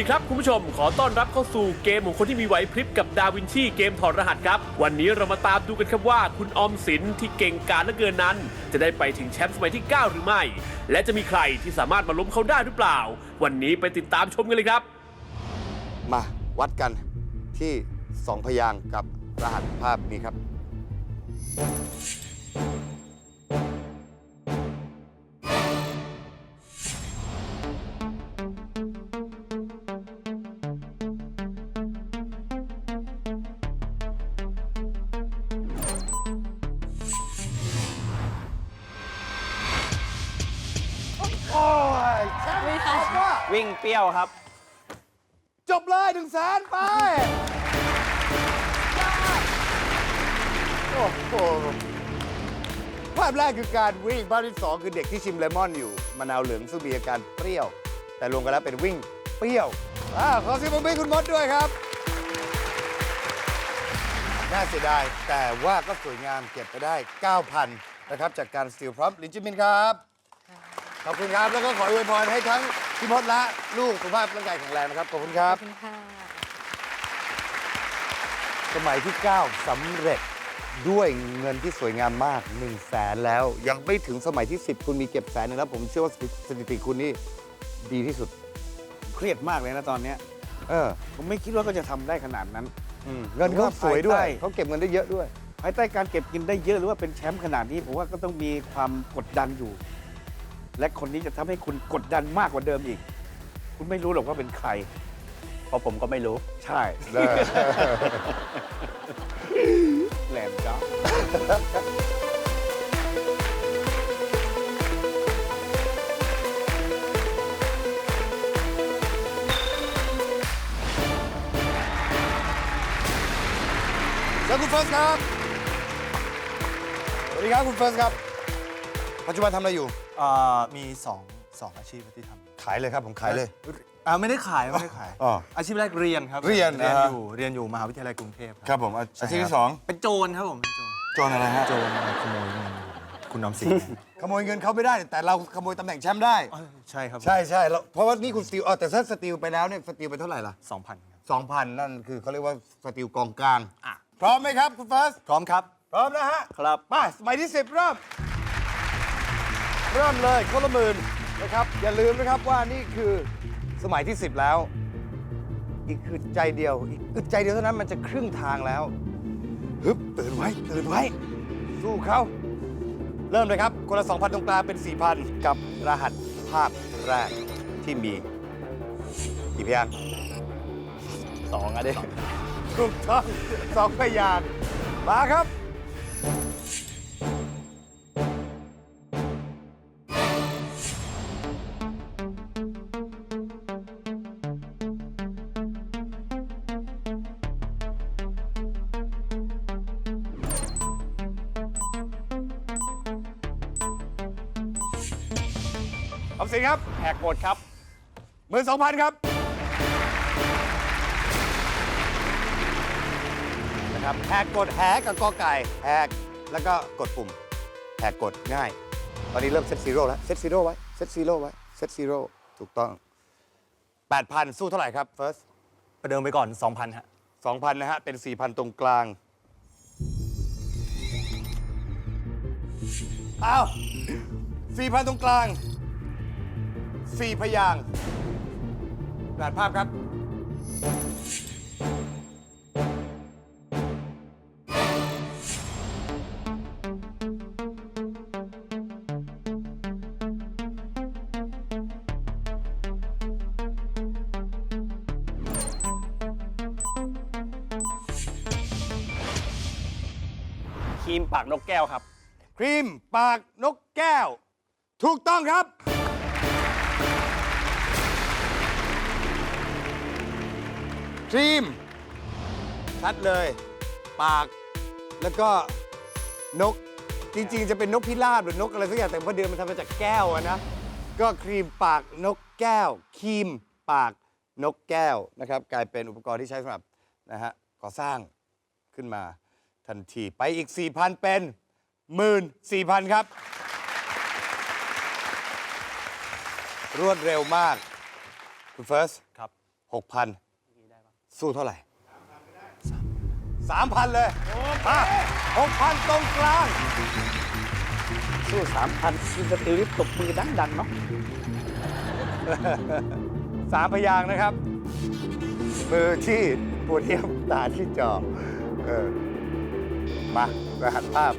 สวัสดีครับคุณผู้ชมขอต้อนรับเข้าสู่เกมของคนที่มีไหวพริบกับดาวินชีเกมถอดรหัสครับ วันนี้เรามาตามดูกันครับว่าคุณออมสินที่เก่งกาจเหลือเกินนั้น จะได้ไปถึงแชมป์สมัยที่ 9 หรือไม่ และจะมีใครที่สามารถมาล้มเขาได้หรือเปล่า วันนี้ไปติดตามชมกันเลยครับ มาวัดกันที่สองพยางค์กับรหัสภาพนี้ครับ ครับ จบเลยหนึ่งแสนไป โอ้โห ภาพแรกคือการวิ่ง ภาพที่สองคือเด็กที่ชิมเลมอนอยู่มะนาวเหลืองซึ่งมีอาการเปรี้ยว แต่รวมกันแล้วเป็นวิ่งเปรี้ยวอ่าขอเสิบมือให้คุณมดด้วยครับ น่าเสียดายแต่ว่าก็สวยงามเก็บไปได้ 9,000 นะครับ จากการสติลพร้อมลินจิมินครับ ขอบคุณครับ แล้วก็ขออวยพรให้ทั้ง พี่มดและลูกสุขภาพร่างกายแข็งแรงนะครับ ขอบคุณครับขอบคุณค่ะสมัยที่ 9สำเร็จด้วยเงินที่สวยงามมาก1 0 0 0 0แสนแล้ว ยังไม่ถึงสมัยที่ 10 คุณมีเก็บแสนหนึงแล้ว ผมเชื่อว่าสถิติคุณนี่ดีที่สุด เครียดมากเลยนะตอนเนี้ยเออ ผมไม่คิดว่าก็จะทำได้ขนาดนั้นอืมเงินเขาสวยด้วยภายใต้เขาเก็บเงินได้เยอะด้วย ภายใต้การเก็บกินได้เยอะหรือว่าเป็นแชมป์ขนาดนี้ผมว่าก็ต้องมีความกดดันอยู่ และคนนี้จะทำให้คุณกดดันมากกว่าเดิมอีก คุณไม่รู้หรอกว่าเป็นใคร เพราะผมก็ไม่รู้ ใช่ แหลมจ้าแล้วคุณเฟิร์สครับ สวัสดีครับคุณเฟิร์สครับ ปัจจุบันทำอะไรอยู่ อ่ามีสองสองอาชีพที่ทำขายเลยครับผมขายเลย อ่าไม่ได้ขายไม่ได้ขายอ๋ออาชีพแรกเรียนครับเรียนเรียนอ่าฮะ อยู่เรียนอยู่มหาวิทยาลัยกรุงเทพครับผมอาใช่อาชีพครัที่บสองเป็นโจรครับผมเป็นโจรโจรอะไรฮะโจรมาขโมยเงินคุณน้อมสิงห์ ขโมยเงินเขาไม่ได้ แต่เราขโมยตำแหน่งแชมป์ได้ เอ้ยใช่ครับใช่ใช่แล้วเพราะว่านี่คุณสติลอ๋อแต่ถ้าสติลไปแล้วเนี่ยสติลไปเท่าไหร่ล่ะสองพันครับสองพันนั่นคือเขาเรียกว่าสติลกองกลางอะ พร้อมไหมครับคุณเฟิร์สพร้อมครับ พร้อมนะฮะครับมาสมัยที่ 10เริ่ม เริ่มเลยคนละหมื่นนะครับ อย่าลืมนะครับว่านี่คือสมัยที่ 10 แล้ว อีกอึดใจเดียว อีกอึดใจเดียวเท่านั้นมันจะครึ่งทางแล้วฮึบตื่นไว้ตื่นไว้ สู้เขาเริ่มเลยครับ คนละ 2,000 ตรงกลางเป็น 4,000 กับรหัสภาพแรกที่มีกี่พยางค์สองอะดิถูกต้องสองพยางค์มาครับ หกกฎครับ หมื่นสองพันครับ นะครับแหกกดแหกับกอไก่แหกแล้วก็กดปุ่มแหกกดง่าย ตอนนี้เริ่มเซตซีโร่แล้ว เซตซีโร่ไว้ เซตซีโร่ไว้ เซตซีโร่ถูกต้อง 8,000 สู้เท่าไหร่ครับ first ประเดิมไปก่อน 2,000 ฮะ 2,000 นะฮะ เป็น 4,000 ตรงกลางอ้าว4,000 ตรงกลาง 4พยางค์รหัสภาพครับ ครีมปากนกแก้วครับ ครีมปากนกแก้ว ถูกต้องครับ ครีม ชัดเลย ปาก แล้วก็นก จริง ๆ จะเป็นนกพิราบหรือนกอะไรสักอย่างแต่พอเดือนมันทำมาจากแก้วอะนะ ก็ครีมปากนกแก้ว ครีม ปากนกแก้วนะครับ กลายเป็นอุปกรณ์ที่ใช้สำหรับนะฮะก่อสร้างขึ้นมาทันทีไปอีก 4,000 เป็น 14,000 ครับ รวดเร็วมาก คุณเฟิร์สครับ 6,000 สู้เท่าไหร่3,000เลยมา6,000ตรงกลาง สู้สามพันซินสติลิตบมือดังดังๆเนาะสามพยางค์นะครับ มือที่ปูเทียมตาที่จอเออมา รหัสภาพ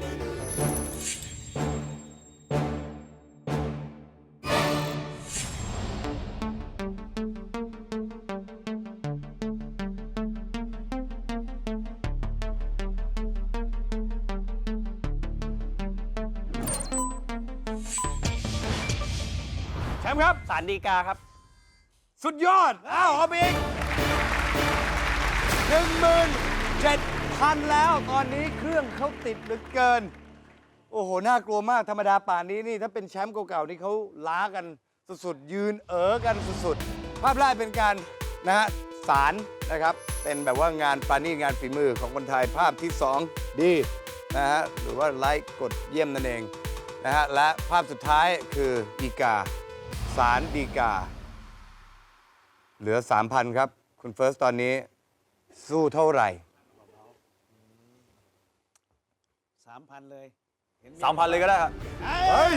มป์ครับ สารดีกาครับ สุดยอด อ้าว เอาไปอีกหนึ่งหมื่นเจ็ดพันแล้วตอนนี้เครื่องเขาติดเหลือเกิน โอ้โห น่ากลัวมากธรรมดาป่านนี้นี่ ถ้าเป็นแชมป์เก่าๆนี่เขาล้ากันสุดๆ ยืนเอ๋อกันสุดๆ ภาพแรกเป็นการนะฮะสารนะครับ เป็นแบบว่างานปราณีตงานฝีมือของคนไทยภาพที่ 2 ดีนะฮะหรือว่าไลค์กดเยี่ยมนั่นเองนะฮะและภาพสุดท้ายคือดีกา สารดีกา เหลือ 3,000 ครับ คุณเฟิร์สตอนนี้สู้เท่าไหร่ สามพันเลยห็นสามพันเลยก็ได้ครับเฮ้ย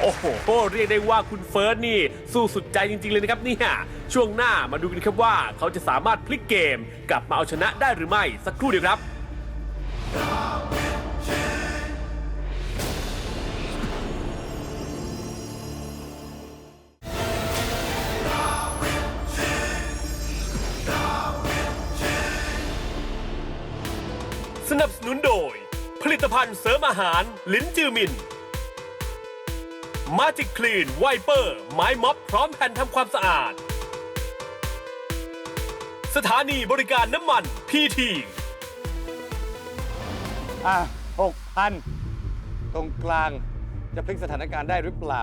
โอ้โห เรียกได้ว่าคุณเฟิร์สนี่ สู้สุดใจจริง ๆ เลยนะครับเนี่ย ช่วงหน้ามาดูกันครับว่า เขาจะสามารถพลิกเกม กลับมาเอาชนะได้หรือไม่สักครู่เดียวครับ อาหาร ลิ้นจือมิน มาจิกคลีนไวเปอร์ ไม้ม็อบพร้อมแผ่นทำความสะอาด สถานีบริการน้ำมันพีทีอะหกพันตรงกลางจะพลิกสถานการณ์ได้หรือเปล่า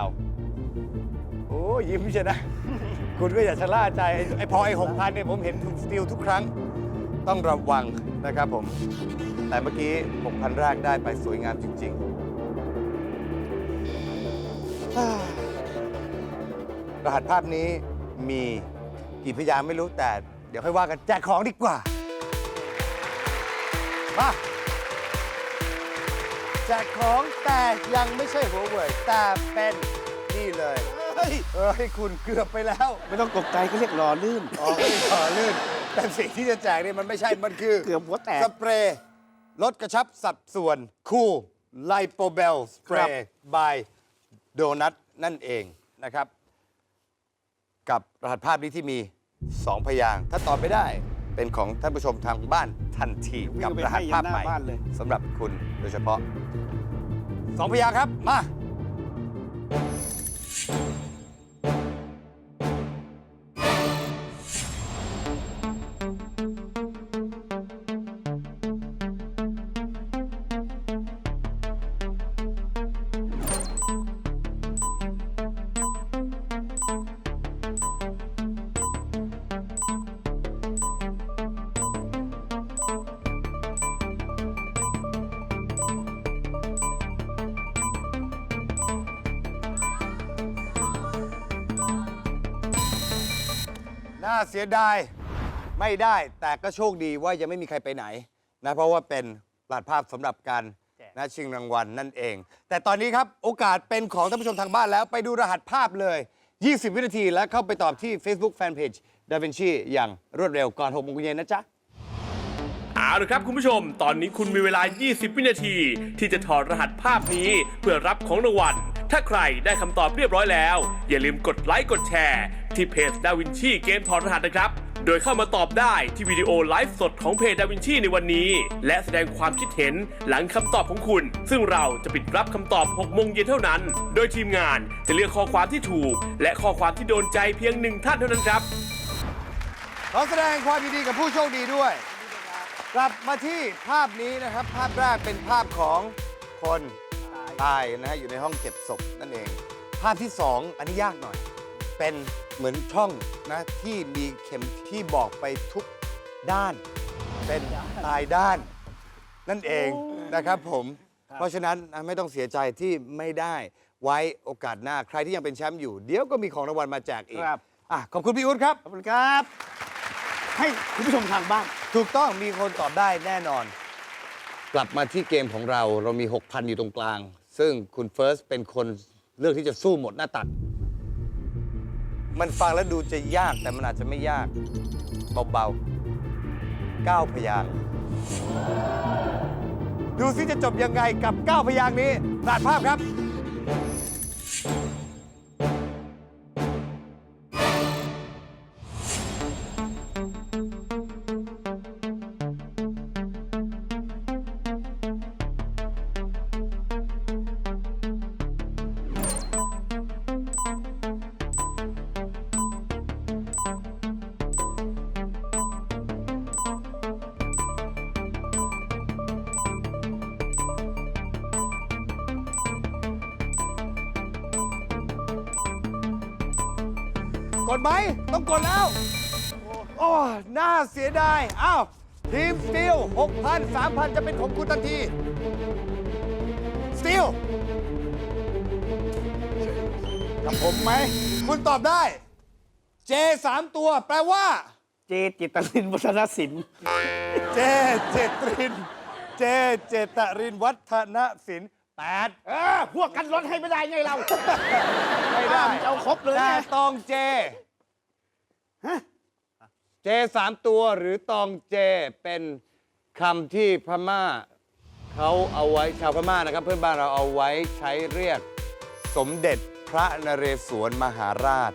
โอ้ยิ้มใช่นะ คุณก็อย่าชะล่าใจ ไอ้พอไอ้หกพันเนี่ยผมเห็นคุณสตีลทุกครั้ง ต้องระวังนะครับผม แต่เมื่อกี้ 6,000 แรกได้ไปสวยงามจริงๆอ่ารหัสภาพนี้มีกี่พยางค์ไม่รู้แต่ เดี๋ยวค่อยว่ากันแจกของดีกว่า มา แจกของแต่ยังไม่ใช่หัวเว่ยแต่เป็นนี่เลย เฮ้ยเอ้ยคุณเกือบไปแล้ว ไม่ต้องตกใจเขาเรียกหล่อลื่น อ๋อไม่ได้ต่อลื่น แต่สิ่งที่จะแจกนี่มันไม่ใช่ มันคือ เกือบหัวแตก สเปรย์ ลดกระชับสัดส่วนคูลไลโปเบลสเปรครับย์บายโดนัทนั่นเองนะครับ กับรหัสภาพนี้ที่มี 2 พยางค์ถ้าตอบไม่ได้เป็นของท่านผู้ชมทางบ้านทันที วิ่งกับไปรหัสให้ภาพหน้าใหม่บ้านเลย สำหรับคุณโดยเฉพาะสองพยางค์ครับ มา เสียดายไม่ได้แต่ก็โชคดีว่ายังไม่มีใครไปไหนนะเพราะว่าเป็นรหัสภาพสำหรับการนะชิงรางวัลนั่นเอง แต่ตอนนี้ครับโอกาสเป็นของท่านผู้ชมทางบ้านแล้วไปดูรหัสภาพเลย 20 วินาทีแล้วเข้าไปตอบที่ Facebook Fanpage Da Vinci อย่างรวดเร็วก่อน6โมงเย็นนะจ๊ะ เอาละครับคุณผู้ชม ตอนนี้คุณมีเวลา 20 วินาที ที่จะถอดรหัสภาพนี้เพื่อรับของรางวัล ถ้าใครได้คำตอบเรียบร้อยแล้ว อย่าลืมกดไลค์กดแชร์ ที่เพจดาวินชีเกมถอดรหัสนะครับ โดยเข้ามาตอบได้ที่วิดีโอไลฟ์สดของเพจดาวินชีในวันนี้ และแสดงความคิดเห็นหลังคำตอบของคุณ ซึ่งเราจะปิดรับคำตอบ 6 โมงเย็นเท่านั้น โดยทีมงานจะเลือกข้อความที่ถูก และข้อความที่โดนใจเพียงหนึ่งท่านเท่านั้นครับ ขอแสดงความยินดีกับผู้โชคดีด้วย กลับมาที่ภาพนี้นะครับ ภาพแรกเป็นภาพของคนตายนะฮะอยู่ในห้องเก็บศพนั่นเอง ภาพที่สองอันนี้ยากหน่อย เป็นเหมือนช่องนะที่มีเข็มที่บอกไปทุกด้าน เป็นตายด้าน นั่นเองนะครับผม เพราะฉะนั้นนะไม่ต้องเสียใจที่ไม่ได้ไว้โอกาสหน้าใครที่ยังเป็นแชมป์อยู่ เดี๋ยวก็มีของรางวัลมาแจกอีกครับ อะขอบคุณพี่อุ๊ดครับ ขอบคุณครับ ให้คุณผู้ชมทางบ้าน ถูกต้องมีคนตอบได้แน่นอน กลับมาที่เกมของเราเรามี 6,000 อยู่ตรงกลาง ซึ่งคุณเฟิร์สเป็นคนเลือกที่จะสู้หมดหน้าตัก มันฟังแล้วดูจะยากแต่มันอาจจะไม่ยาก เบาๆเก้าพยางค์ดูซิจะจบยังไงกับ 9 พยางค์นี้ตัดภาพครับ กดไหมต้องกดแล้ว โอ้น่าเสียดาย อ้าว ทีมสตีล6,000 3,000 จะเป็นของคุณทันทีสตีลกับผมไหม คุณตอบได้ J 3ตัว แปลว่า เจจิตรลินวัฒนศิลป์ เจเจตริน เจเจตรินวัฒนศิลป์ แปดเออพวกกันรถให้ไม่ได้ไงเราไม่ได้เอาครบเลยแต่ไงตองเจเจสามตัวหรือตองเจเป็นคำที่พม่าเขาเอาไว้ชาวพม่านะครับ เพื่อนบ้านเราเอาไว้ใช้เรียกสมเด็จพระนเรศวรมหาราช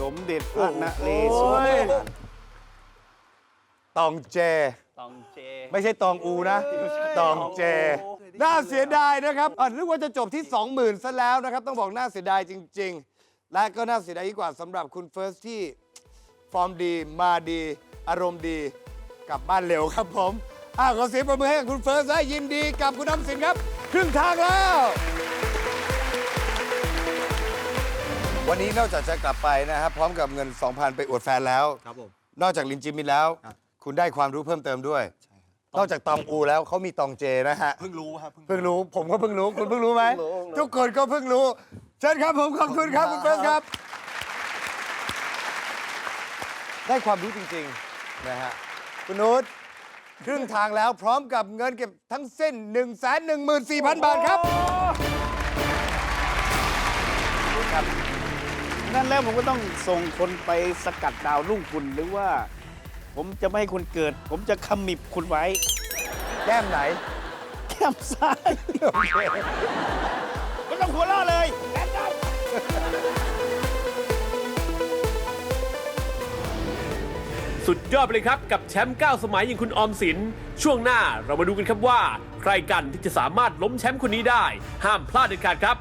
สมเด็จพระนเรศวรโอ้ย ตองเจ ตองเจ ไม่ใช่ตองอูนะ ตองเจ น่าเสียดายนะครับอะนึกว่าจะจบที่ 20,000ซะแล้วนะครับ ต้องบอกน่าเสียดายจริง ๆ และก็น่าเสียดายยิ่งกว่าสำหรับคุณเฟิร์สที่ฟอร์มดีมาดี อารมณ์ดีกลับบ้านเร็วครับผมอ้าวขอเสียงประมือให้กับคุณเฟิร์สและยินดีกับคุณน้ำสินครับ ครึ่งทางแล้ว วันนี้นอกจากจะกลับไปนะครับพร้อมกับเงิน 2,000 ไปอวดแฟนแล้ว ครับผม นอกจากลินจิมินแล้ว ครับ คุณได้ความรู้เพิ่มเติมด้วย นอกจากตองอูแล้วเขามีตองเจนะฮะ เพิ่งรู้ครับเพิ่งรู้ผมก็เพิ่งรู้คุณเพิ่งรู้ไหมทุกคนก็เพิ่งรู้เชิญครับผมขอบคุณครับคุณเฟิร์สครับ ได้ความรู้จริงๆนะฮะคุณนุชครึ่งทางแล้วพร้อมกับเงินเก็บทั้งเส้น 1 1 4 0 0 0 บาทครับ นั่นแล้วผมก็ต้องส่งคนไปสกัดดาวรุ่งคุณหรือว่า ผมจะไม่ให้คุณเกิด ผมจะขมิบคุณไว้ แก้มไหน แก้มซ้ายไม่ต้องหัวเราะเลยแก้มซ้ายสุดยอดไปเลยครับกับแชมป์9สมัยอย่างคุณออมสิน ช่วงหน้าเรามาดูกันครับว่า ใครกันที่จะสามารถล้มแชมป์คนนี้ได้ ห้ามพลาดเด็ดขาดครับ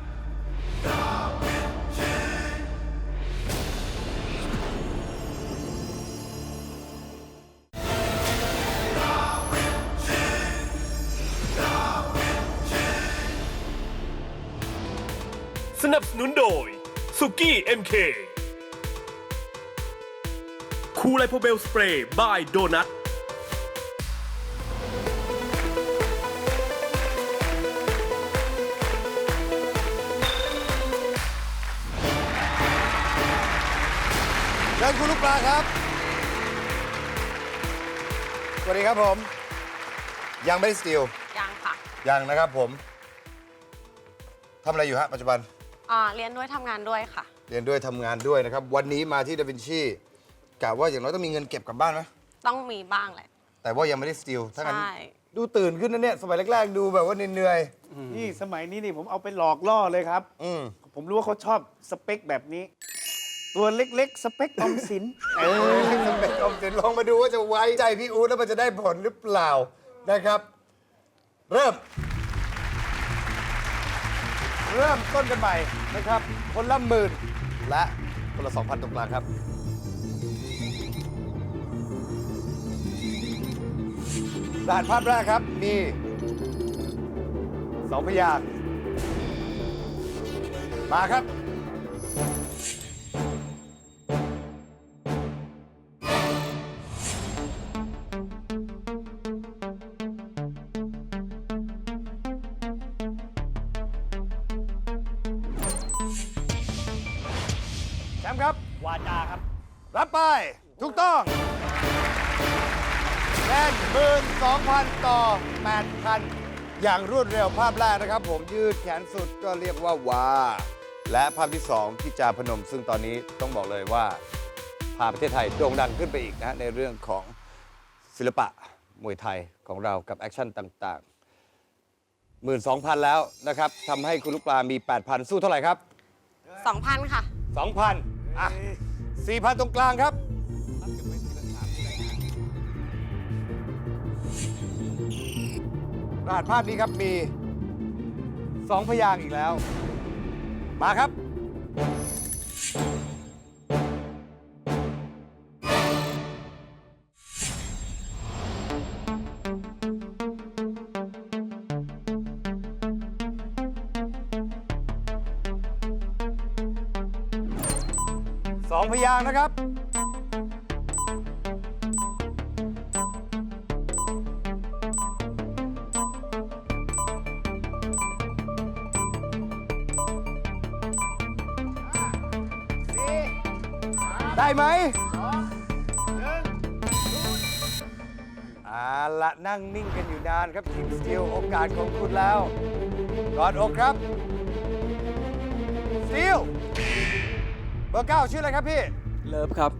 นับสนุนโดยสุกี้ MK คูไลโพเบลสเปรย์บายโดนัทเชิญคุณลูกปลาครับ สวัสดีครับผม ยังไม่ได้สติลยังค่ะ ยังนะครับผม ทำอะไรอยู่ฮะปัจจุบัน อ่าเรียนด้วยทำงานด้วยค่ะ เรียนด้วยทำงานด้วยนะครับ วันนี้มาที่ดาวินชีกะว่าอย่างน้อยต้องมีเงินเก็บกลับบ้านไหมต้องมีบ้างแหละ แต่ว่ายังไม่ได้สติลถ้างั้นใช่ ดูตื่นขึ้นนะเนี่ย สมัยแรกๆ ดูแบบว่าเหนื่อยนี่สมัยนี้นี่ผมเอาไปหลอกล่อเลยครับ ๆอืมผมรู้ว่าเขาชอบสเปคแบบนี้ ตัวเล็กๆ สเปคออมสิน เออเป็นอมสินลองมาดูว่าจะไว้ใจพี่อู๊ดแล้วมันจะได้ผลหรือเปล่านะครับ เริ่ม เริ่มต้นกันใหม่ นะครับ คนละหมื่นและคนละ2,000ตรงกลางครับ รหัสภาพแรกครับ มีสองพยางค์มาครับ อย่างรวดเร็วภาพแรกนะครับ ผมยืดแขนสุดก็เรียกว่าวาและภาพที่2ที่จาพนม ซึ่งตอนนี้ต้องบอกเลยว่า พาประเทศไทยโด่งดังขึ้นไปอีกนะในเรื่องของศิลปะมวยไทยของเรากับแอคชั่นต่างๆ 12,000 แล้วนะครับทำให้คุณลูกปลามี 8,000 สู้เท่าไหร่ครับ 2,000 ค่ะ 2,000อะ4,000 ตรงกลางครับ รหัสภาพนี้ครับมี2พยางค์อีกแล้ว มาครับ สองพยางค์นะครับ ได้ไหมอ่าละนั่งนิ่งกันอยู่นานครับทีมสตีลโอกาสของคุณแล้วกอดอกครับสตีลเบอร์เก้าชื่ออะไรครับพี่เลิฟครับ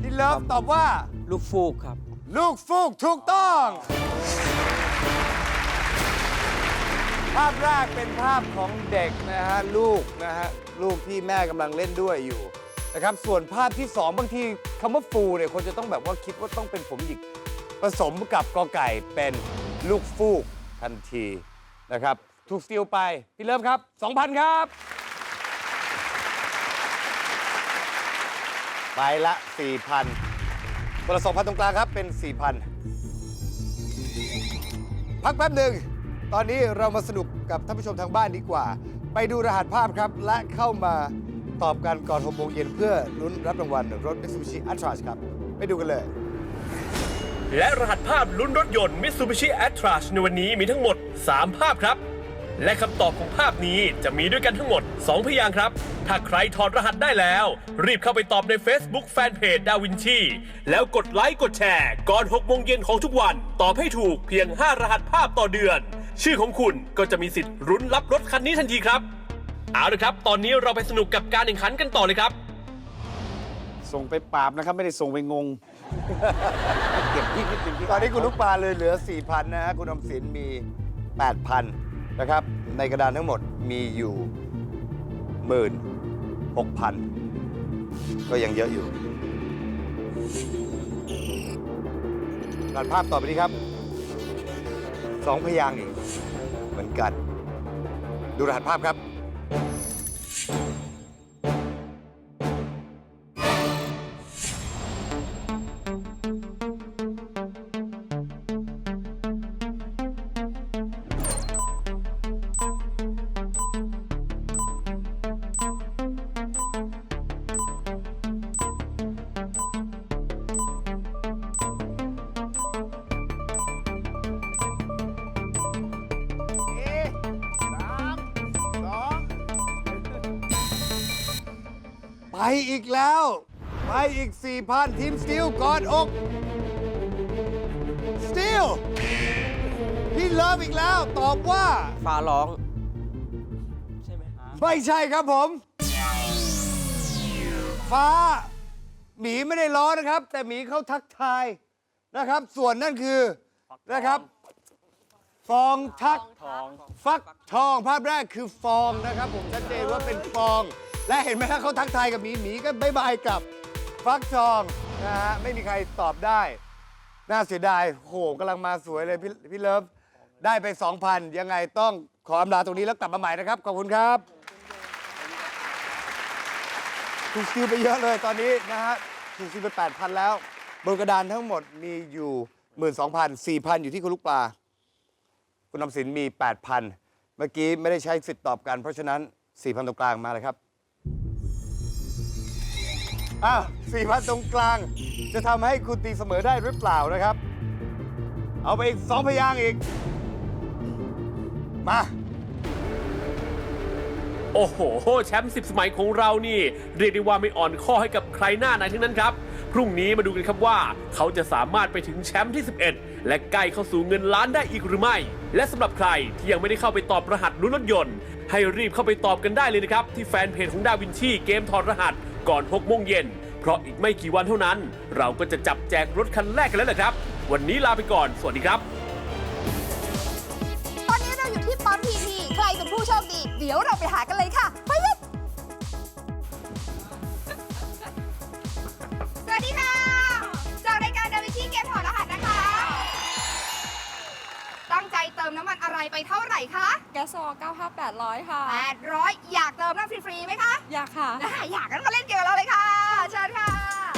พี่เลิฟตอบว่า ลูกฟูกครับ ลูกฟูกถูกต้อง ภาพแรกเป็นภาพของเด็กนะฮะ ลูกนะฮะ ลูกที่แม่กำลังเล่นด้วยอยู่ นะครับ ส่วนภาพที่สองบางทีคำว่าฟูเนี่ยคนจะต้องแบบว่าคิดว่าต้องเป็นผมหยิกผสมกับกอไก่เป็นลูกฟูกทันทีนะครับ ถูกสติลไป พี่เริ่มครับ 2,000 ครับ ไปละ 4,000คนละ2,000 ตรงกลางครับ เป็น 4,000 พักแป๊บหนึ่ง ตอนนี้เรามาสนุกกับท่านผู้ชมทางบ้านดีกว่า ไปดูรหัสภาพครับ และเข้ามา ตอบกันก่อน6โมงเย็นเพื่อลุ้นรับรางวัลรถ Mitsubishi a t r a ครับ ไปดูกันเลย และรหัสภาพลุ้นรถยนต์ Mitsubishi a t r a s ในวันนี้มีทั้งหมด 3 ภาพครับ และคำตอบของภาพนี้จะมีด้วยกันทั้งหมด 2 พยางค์ครับ ถ้าใครถอดรหัสได้แล้ว รีบเข้าไปตอบใน Facebook Fanpage ดาวินชีแล้วกดไลค์กดแชร์ก่อน6โมงเย็นของทุกวัน ตอบให้ถูกเพียง 5 รหัสภาพต่อเดือน ชื่อของคุณก็จะมีสิทธิ์รุ้นรับรถคันนี้ทันทีครับ เอาละครับ ตอนนี้เราไปสนุกกับการแข่งขันกันต่อเลยครับ ส่งไปปราบนะครับ ไม่ได้ส่งไปงง เก็บที่นิดนึงที่ตอนนี้คุณลูกปลาเลยเหลือ 4,000 นะฮะ คุณอมสินมี 8,000 นะครับ ในกระดานทั้งหมดมีอยู่16,000ก็ยังเยอะอยู่รหัสภาพต่อไปนี้ครับสองพยางค์อีกเหมือนกัน ดูรหัสภาพครับ ไปอีกแล้ว ไปอีก 4,000 ทีมสตีลกอดอกสตีลพี่เลิฟอีกแล้ว ตอบว่า ฟ้าร้อง ใช่ไหมไม่ใช่ครับผม ฟ้า หมีไม่ได้ล้อนะครับ แต่หมีเขาทักทายนะครับ ส่วนนั่นคือนะครับ ฟองทักทอง ฟักทองภาพแรกคือฟองนะครับ ผมชัดเจนว่าเป็นฟอง และเห็นไหมฮะเขาทักทายกับหมีหมีก็บายบายกับฟักทองนะฮะไม่มีใครตอบได้ น่าเสียดายโหกำลังมาสวยเลยพี่พี่เลิฟได้ไป 2,000 ยังไงต้องขออำลาตรงนี้แล้วกลับมาใหม่นะครับ ขอบคุณครับถูกซิลไปเยอะเลยตอนนี้นะฮะถูกซิลไป 8,000 แล้ว บนกระดานทั้งหมดมีอยู่หมื่นสองพันสี่พันอยู่ที่คุณลูกปลา คุณออมสินมี 8,000 เมื่อกี้ไม่ได้ใช้สิทธิ์ตอบกัน เพราะฉะนั้น 4,000 ตรงกลางมาเลยครับ อ้าว4,000ตรงกลาง จะทำให้คุณตีเสมอได้หรือเปล่านะครับ เอาไปอีก2พยางค์อีก มา โอ้โห แชมป์10สมัยของเรานี่ เรียกได้ว่าไม่อ่อนข้อให้กับใครหน้าไหนทั้งนั้นครับ พรุ่งนี้มาดูกันครับว่า เขาจะสามารถไปถึงแชมป์ที่ 11 และใกล้เข้าสู่เงินล้านได้อีกหรือไม่ และสำหรับใครที่ยังไม่ได้เข้าไปตอบรหัสลุ้นรถยนต์ ให้รีบเข้าไปตอบกันได้เลยนะครับ ที่แฟนเพจของดาวินชีเกมถอดรหัส ก่อน6โมงเย็น เพราะอีกไม่กี่วันเท่านั้น เราก็จะจับแจกรถคันแรกกันแล้วแหละครับ วันนี้ลาไปก่อน สวัสดีครับ ตอนนี้เราอยู่ที่ปั๊มพีพีใครเป็นผู้โชคดี เดี๋ยวเราไปหากันเลยค่ะ ไปเลยสวัสดีค่ะ เติมน้ำมันอะไรไปเท่าไหร่คะแกสโซ95800 ค่ะ 800 อยากเติมน้ำฟรีๆไหมคะ อยากค่ะอะอยากกันมาเล่นเกมกับเราเลยค่ะเชิญค่ะ